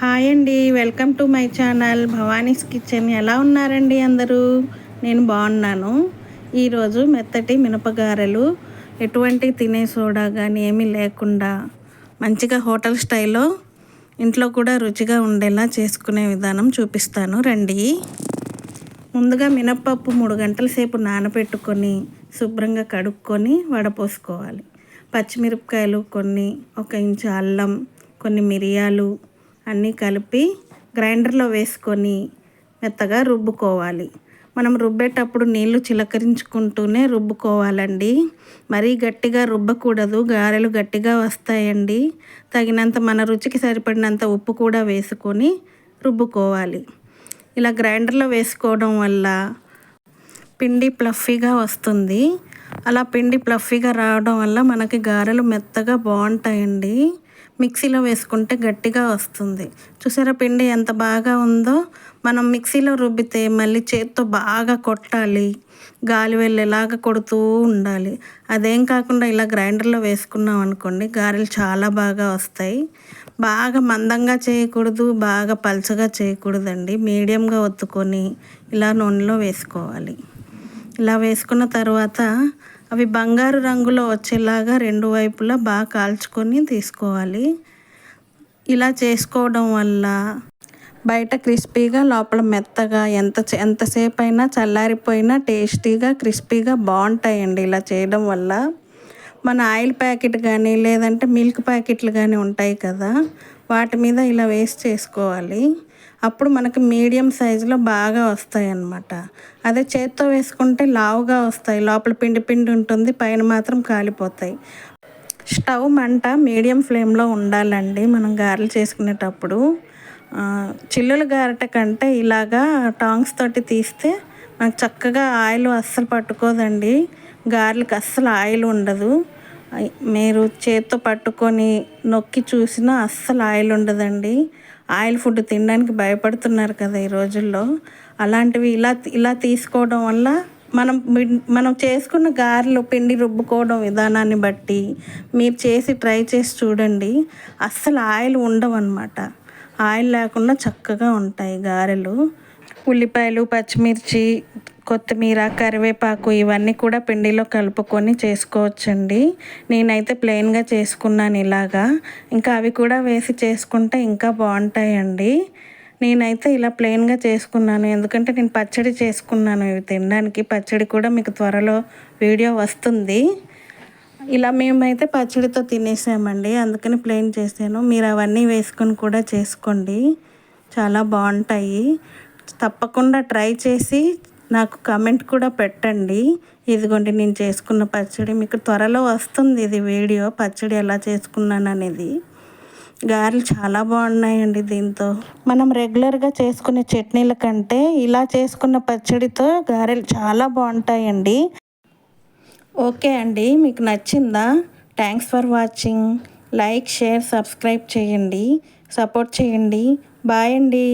Hi అండి welcome to my channel Bhavani's kitchen. ఎలా ఉన్నారండి అందరూ? నేను బాగున్నాను. ఈరోజు మెత్తటి మినపగారెలు ఎటువంటి తినే సోడా కానీ ఏమీ లేకుండా మంచిగా హోటల్ స్టైల్లో ఇంట్లో కూడా రుచిగా ఉండేలా చేసుకునే విధానం చూపిస్తాను. రండి. ముందుగా మినప్పప్పు మూడు గంటల సేపు నానబెట్టుకొని శుభ్రంగా కడుక్కొని వడపోసుకోవాలి. పచ్చిమిరపకాయలు కొన్ని ఒక ఇంచు అల్లం కొన్ని మిరియాలు అన్నీ కలిపి గ్రైండర్లో వేసుకొని మెత్తగా రుబ్బుకోవాలి. మనం రుబ్బేటప్పుడు నీళ్ళు చిలకరించుకుంటూనే రుబ్బుకోవాలండి. మరీ గట్టిగా రుబ్బకూడదు గారెలు గట్టిగా వస్తాయండి. తగినంత మన రుచికి సరిపడినంత ఉప్పు కూడా వేసుకొని రుబ్బుకోవాలి. ఇలా గ్రైండర్లో వేసుకోవడం వల్ల పిండి ప్లఫీగా వస్తుంది. అలా పిండి ప్లఫీగా రావడం వల్ల మనకి గారెలు మెత్తగా బాగుంటాయండి. మిక్సీలో వేసుకుంటే గట్టిగా వస్తుంది. చూసారా పిండి ఎంత బాగా ఉందో? మనం మిక్సీలో రుబ్బితే మళ్ళీ చేత్తో బాగా కొట్టాలి. గాలి వెళ్ళేలాగా కొడుతూ ఉండాలి. అదేం కాకుండా ఇలా గ్రైండర్లో వేసుకున్నాం అనుకోండి గారెలు చాలా బాగా వస్తాయి. బాగా మందంగా చేయకూడదు బాగా పలచగా చేయకూడదండి. మీడియంగా ఒత్తుకొని ఇలా నూనెలో వేసుకోవాలి. ఇలా వేసుకున్న తర్వాత అవి బంగారు రంగులో వచ్చేలాగా రెండు వైపులా బాగా కాల్చుకొని తీసుకోవాలి. ఇలా చేసుకోవడం వల్ల బయట క్రిస్పీగా లోపల మెత్తగా ఎంత ఎంతసేపు అయినా చల్లారిపోయినా టేస్టీగా క్రిస్పీగా బాగుంటాయండి ఇలా చేయడం వల్ల. మన ఆయిల్ ప్యాకెట్ కానీ లేదంటే మిల్క్ ప్యాకెట్లు కానీ ఉంటాయి కదా. వాటి మీద ఇలా వేస్ట్ చేసుకోవాలి. అప్పుడు మనకి మీడియం సైజులో బాగా వస్తాయి అన్నమాట అదే చేత్తో వేసుకుంటే లావుగా వస్తాయి. లోపల పిండి పిండి ఉంటుంది పైన మాత్రం కాలిపోతాయి. స్టవ్ మంట మీడియం ఫ్లేమ్లో ఉండాలండి. మనం గారెలు చేసుకునేటప్పుడు. చిల్లులు గారెట కంటే ఇలాగా టాంగ్స్ తోటి తీస్తే మనకు చక్కగా ఆయిల్ అస్సలు పట్టుకోదండి. గారెలకు అస్సలు ఆయిల్ ఉండదు. మీరు చేత్తో పట్టుకొని నొక్కి చూసినా అస్సలు ఆయిల్ ఉండదండి. ఆయిల్ ఫుడ్ తినడానికి భయపడుతున్నారు కదా ఈ రోజుల్లో. అలాంటివి ఇలా ఇలా తీసుకోవడం వల్ల మనం మనం చేసుకున్న గారెలు పిండి రుబ్బుకోవడం విధానాన్ని బట్టి మీరు చేసి ట్రై చేసి చూడండి. అస్సలు ఆయిల్ ఉండవన్నమాట. ఆయిల్ లేకుండా చక్కగా ఉంటాయి గారెలు. ఉల్లిపాయలు పచ్చిమిర్చి కొత్తిమీర కరివేపాకు ఇవన్నీ కూడా పిండిలో కలుపుకొని చేసుకోవచ్చండి. నేనైతే ప్లెయిన్గా చేసుకున్నాను ఇలాగా. ఇంకా అవి కూడా వేసి చేసుకుంటే ఇంకా బాగుంటాయండి. నేనైతే ఇలా ప్లెయిన్గా చేసుకున్నాను. ఎందుకంటే నేను పచ్చడి చేసుకున్నాను ఇవి తినడానికి. పచ్చడి కూడా మీకు త్వరలో వీడియో వస్తుంది. ఇలా మేమైతే పచ్చడితో తినేసామండి. అందుకని ప్లెయిన్ చేశాను మీరు అవన్నీ వేసుకొని కూడా చేసుకోండి. చాలా బాగుంటాయి. తప్పకుండా ట్రై చేసి నాకు కమెంట్ కూడా పెట్టండి. ఇదిగోండి నేను చేసుకున్న పచ్చడి మీకు త్వరలో వస్తుంది ఇది వీడియో. పచ్చడి ఎలా చేసుకున్నాను అనేది గారెలు చాలా బాగున్నాయండి దీంతో. మనం రెగ్యులర్గా చేసుకునే చట్నీల కంటే ఇలా చేసుకున్న పచ్చడితో గారెలు చాలా బాగుంటాయండి. ఓకే అండి మీకు నచ్చిందా? Thanks for watching like share subscribe చేయండి. సపోర్ట్ చేయండి. బాయ్ అండి.